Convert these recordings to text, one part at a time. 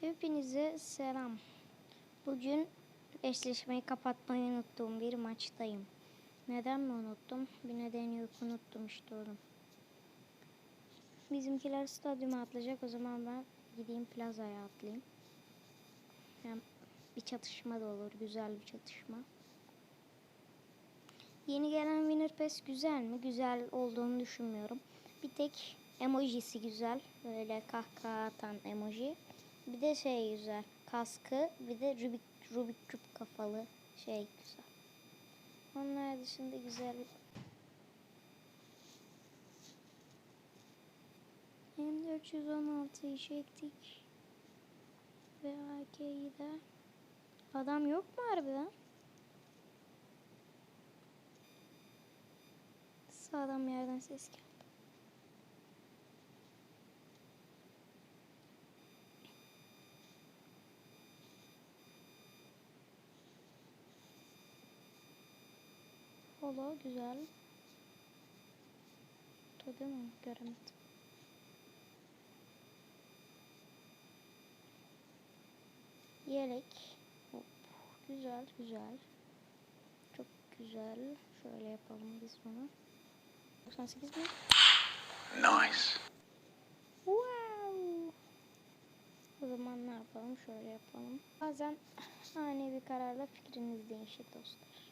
Hepinize selam. Bugün eşleşmeyi kapatmayı unuttuğum bir maçtayım. Neden mi unuttum? Bir nedeni yok unuttum işte oğlum. Bizimkiler stadyuma atlayacak o zaman ben gideyim plazaya atlayayım. Hem bir çatışma da olur güzel bir çatışma. Yeni gelen Winner Pass güzel mi? Güzel olduğunu düşünmüyorum. Bir tek emojisi güzel. Böyle kahkaha atan emoji. Bir de şey güzel. Kaskı bir de Rubik, Rubik küp kafalı şey güzel. Onlar dışında güzel. M416'yı çektik. Ve AK'yi de. Adam yok mu harbiden? Bir yerden ses geldi. Holo güzel. Mı? Göremedim. Yelek. Hop. Güzel güzel. Çok güzel. Şöyle yapalım biz bunu. 98 mi? Nice. Wow. O zaman ne yapalım? Şöyle yapalım. Bazen ani bir kararla fikriniz değişir dostlar.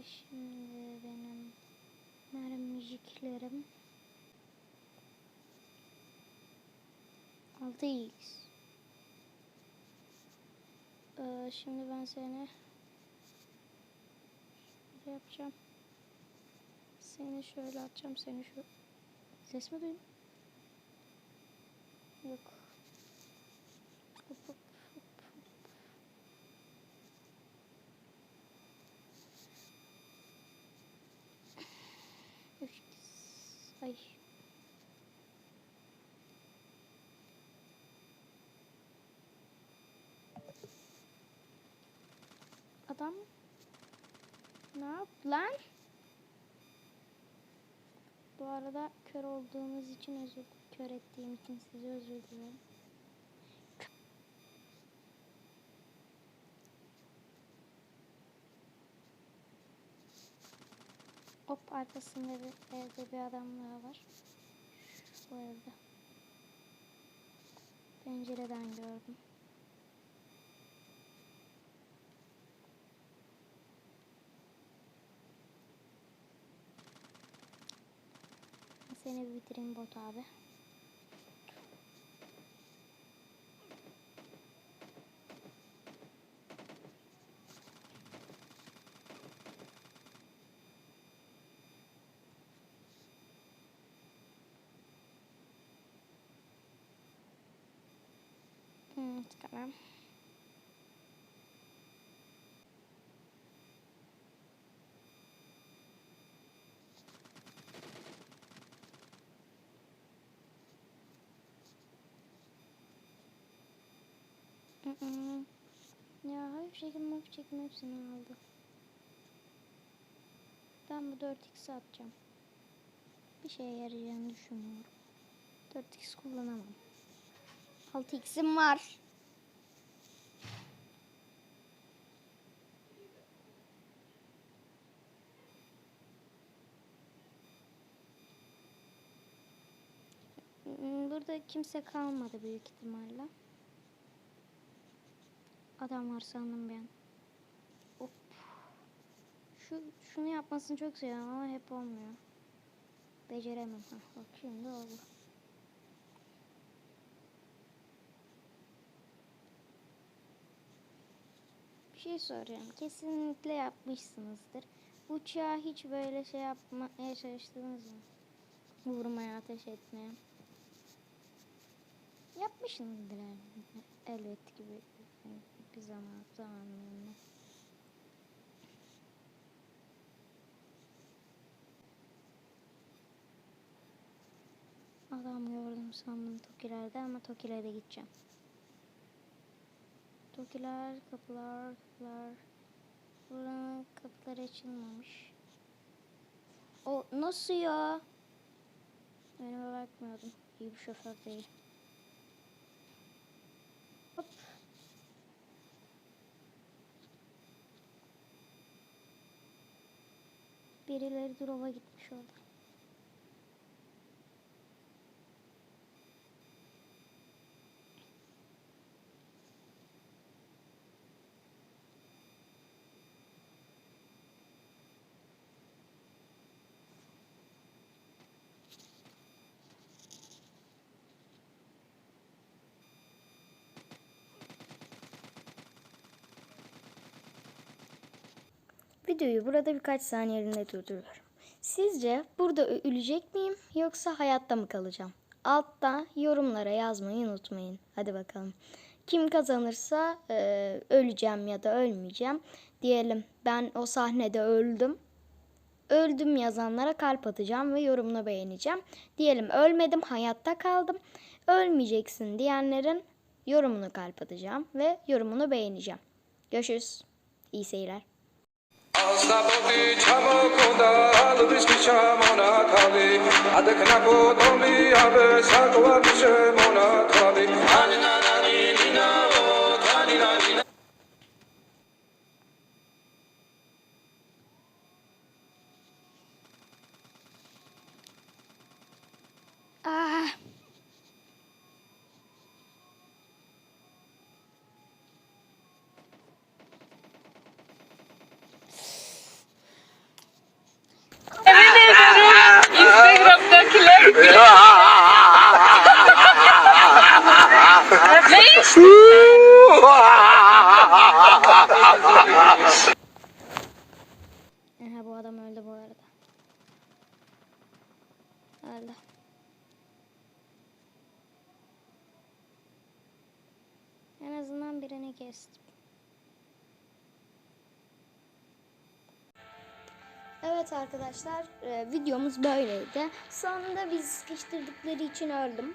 Nerede şimdi benim mermiciklerim? 6x. Ee, şimdi ben seni şöyle yapacağım. Seni şöyle atacağım. Seni şu ses mi duydun? Yok. Hop, hop, hop, hop. Üç. Ay. Adam ne yaptı lan? Bu arada kör olduğunuz için özür kör ettiğim için size özür dilerim. Hop arkasında bir evde bir adam daha var. Bu evde. Pencereden gördüm. tane vitrin bot abi. Hmm, sekarang Ya hafif çekim hafif çekim hepsini aldı. Ben bu 4x atacağım. Bir şeye yarayacağını düşünmüyorum. 4x kullanamam. 6x'im var. Mm, Burada kimse kalmadı büyük ihtimalle. Adam var sandım ben. Hop. Şu şunu yapmasını çok seviyorum ama hep olmuyor. Beceremem. Hah, bak şimdi oldu. Bir şey soracağım. Kesinlikle yapmışsınızdır. Uçağı hiç böyle şey yapmaya çalıştınız mı? Vurmaya, ateş etmeye. Yapmışsınızdır el- elbet gibi bir zaman zamanlarında. Adam gördüm sandım Tokilerde ama Tokilere gideceğim. Tokiler, kapılar, kapılar. Buranın kapıları açılmamış. Nasıl ya? Önüme bakmıyordum. İyi bir şoför değil. Birileri drop'a gitmiş orada. Videoyu burada birkaç saniyeliğine durduruyorum. Sizce burada ölecek miyim yoksa hayatta mı kalacağım? Altta yorumlara yazmayı unutmayın. Hadi bakalım. Kim kazanırsa e, öleceğim ya da ölmeyeceğim. Diyelim ben o sahnede öldüm. Öldüm yazanlara kalp atacağım ve yorumunu beğeneceğim. Diyelim ölmedim hayatta kaldım. Ölmeyeceksin diyenlerin yorumunu kalp atacağım ve yorumunu beğeneceğim. Görüşürüz. İyi seyirler. Ah. Aha, bu adam öldü bu arada. Öldü. En azından birini kestim. Evet arkadaşlar e, videomuz böyleydi. Sonunda biz sıkıştırdıkları için öldüm.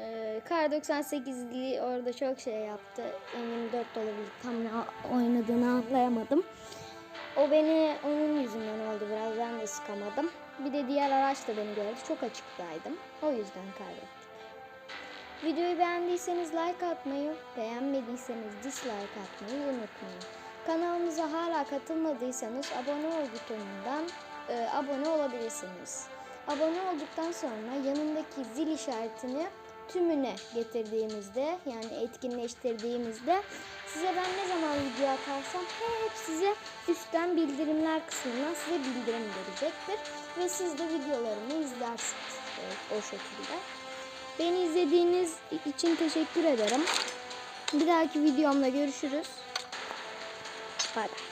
E, Kar 98'li orada çok şey yaptı. M24 olabilir. Tam ne oynadığını anlayamadım. O beni onun yüzünden oldu biraz ben de sıkamadım. Bir de diğer araç da beni gördü. Çok açıktaydım. O yüzden kaybettik. Videoyu beğendiyseniz like atmayı, beğenmediyseniz dislike atmayı unutmayın. Kanalımıza hala katılmadıysanız abone ol butonundan e, abone olabilirsiniz. Abone olduktan sonra yanındaki zil işaretini tümüne getirdiğimizde yani etkinleştirdiğimizde size ben ne zaman video atarsam hep size üstten bildirimler kısmından size bildirim gelecektir. Ve siz de videolarımı izlersiniz evet, o şekilde. Beni izlediğiniz için teşekkür ederim. Bir dahaki videomda görüşürüz. Bay bay.